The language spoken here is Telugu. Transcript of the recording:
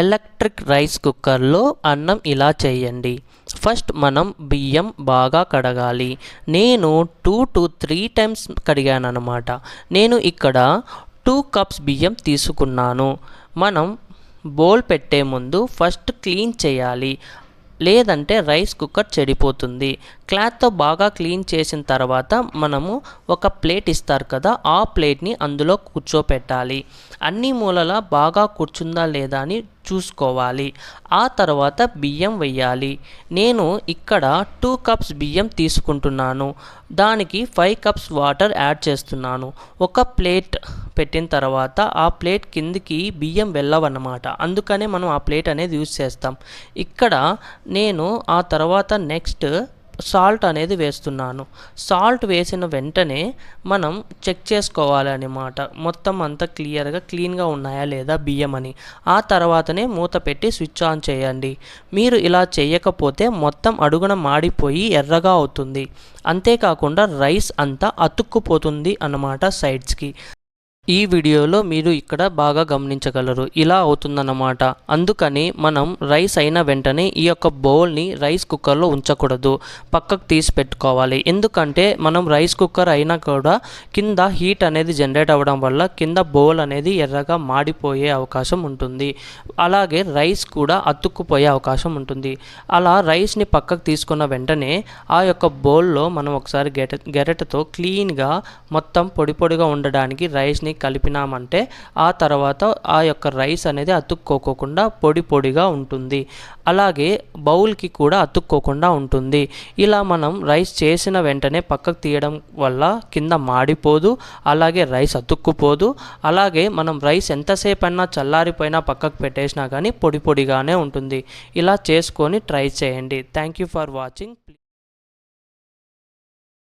ఎలక్ట్రిక్ రైస్ కుక్కర్లో అన్నం ఇలా చేయండి. ఫస్ట్ మనం బియ్యం బాగా కడగాలి. నేను టూ టు త్రీ టైమ్స్ కడిగాను అనమాట నేను ఇక్కడ టూ కప్స్ బియ్యం తీసుకున్నాను. మనం బౌల్ పెట్టే ముందు ఫస్ట్ క్లీన్ చేయాలి. లేదంటే రైస్ కుక్కర్ చెడిపోతుంది. క్లాత్తో బాగా క్లీన్ చేసిన తర్వాత మనము ఒక ప్లేట్ ఇస్తారు కదా ఆ ప్లేట్ని అందులో కూర్చోపెట్టాలి. అన్ని మూలలా బాగా కూర్చుందా లేదా అని చూసుకోవాలి. ఆ తర్వాత బియ్యం వెయ్యాలి. నేను ఇక్కడ టూ కప్స్ బియ్యం తీసుకుంటున్నాను. దానికి ఫైవ్ కప్స్ వాటర్ యాడ్ చేస్తున్నాను. ఒక ప్లేట్ పెట్టిన తర్వాత ఆ ప్లేట్ కిందికి బియ్యం వెళ్ళవన్నమాట. అందుకనే మనం ఆ ప్లేట్ అనేది యూజ్ చేస్తాం. ఇక్కడ నేను ఆ తర్వాత నెక్స్ట్ సాల్ట్ అనేది వేస్తున్నాను. సాల్ట్ వేసిన వెంటనే మనం చెక్ చేసుకోవాలన్నమాట మొత్తం అంతా క్లియర్గా క్లీన్గా ఉన్నాయా లేదా బియ్యం అని. ఆ తర్వాతనే మూత పెట్టి స్విచ్ ఆన్ చేయండి. మీరు ఇలా చేయకపోతే మొత్తం అడుగున మాడిపోయి ఎర్రగా అవుతుంది. అంతేకాకుండా రైస్ అంతా అతుక్కుపోతుంది అన్నమాట సైడ్స్కి ఈ వీడియోలో మీరు ఇక్కడ బాగా గమనించగలరు. ఇలా అవుతుందన్నమాట. అందుకని మనం రైస్ అయిన వెంటనే ఈ యొక్క బౌల్ని రైస్ కుక్కర్లో ఉంచకూడదు. పక్కకు తీసి పెట్టుకోవాలి. ఎందుకంటే మనం రైస్ కుక్కర్ అయినా కూడా కింద హీట్ అనేది జనరేట్ అవ్వడం వల్ల కింద బౌల్ అనేది ఎర్రగా మాడిపోయే అవకాశం ఉంటుంది. అలాగే రైస్ కూడా అతుక్కుపోయే అవకాశం ఉంటుంది. అలా రైస్ని పక్కకు తీసుకున్న వెంటనే ఆ యొక్క బౌల్లో మనం ఒకసారి గెట గెరటతో క్లీన్గా మొత్తం పొడి పొడిగా ఉండడానికి రైస్ని కలిపినామంటే ఆ తర్వాత ఆ యొక్క రైస్ అనేది అతుక్కోకుండా పొడి పొడిగా ఉంటుంది. అలాగే బౌల్కి కూడా అతుక్కోకుండా ఉంటుంది. ఇలా మనం రైస్ చేసిన వెంటనే పక్కకు తీయడం వల్ల కింద మాడిపోదు అలాగే రైస్ అతుక్కుపోదు. అలాగే మనం రైస్ ఎంతసేపు అయినా చల్లారిపోయినా పక్కకు పెట్టేసినా కానీ పొడి పొడిగానే ఉంటుంది. ఇలా చేసుకొని ట్రై చేయండి. Thank you for watching.